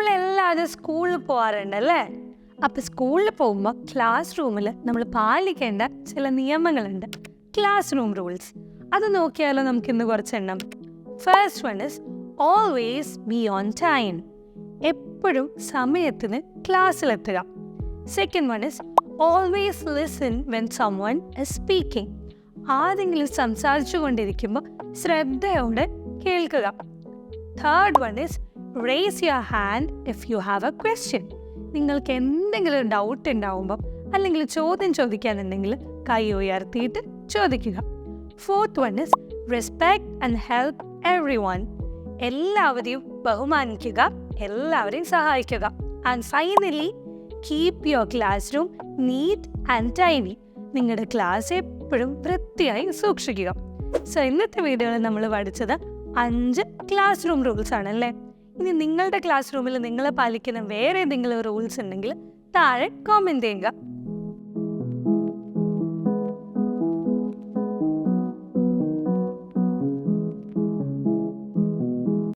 നമ്മളെല്ലാവരും സ്കൂളിൽ പോകാറുണ്ട് അല്ലേ? അപ്പോൾ സ്കൂളിൽ പോകുമ്പോൾ ക്ലാസ് റൂമിൽ നമ്മൾ പാലിക്കേണ്ട ചില നിയമങ്ങളുണ്ട്. ക്ലാസ് റൂം റൂൾസ് അത് നോക്കിയാലോ നമുക്ക് ഇന്ന് കുറച്ചെണ്ണം. First one is always be on time എപ്പോഴും സമയത്തിന് ക്ലാസ്സിലെത്തുക second one is always listen when someone speaking ആരെങ്കിലും സംസാരിച്ചു കൊണ്ടിരിക്കുമ്പോൾ ശ്രദ്ധയോടെ കേൾക്കുക. Third one is raise your hand if you have a question നിങ്ങൾക്ക് എന്തെങ്കിലും ഡൗട്ട് ഉണ്ടാവുമ്പം അല്ലെങ്കിൽ ചോദ്യം ചോദിക്കാനുണ്ടെങ്കിൽ കൈ ഉയർത്തിയിട്ട് ചോദിക്കുക. Fourth one is respect and help everyone എല്ലാവരെയും ബഹുമാനിക്കുക എല്ലാവരെയും സഹായിക്കുക. And finally keep your classroom neat and tidy നിങ്ങളുടെ ക്ലാസ് എപ്പോഴും വൃത്തിയായി സൂക്ഷിക്കുക. സോ ഇന്നത്തെ വീഡിയോയിൽ നമ്മൾ പഠിച്ചത് അഞ്ച് ക്ലാസ് റൂം റൂൾസ് ആണല്ലേ? ഇനി നിങ്ങളുടെ ക്ലാസ് റൂമിൽ നിങ്ങൾ പാലിക്കുന്ന വേറെ എന്തെങ്കിലും റൂൾസ് ഉണ്ടെങ്കിൽ താഴെ കോമെന്റ് ചെയ്യുക.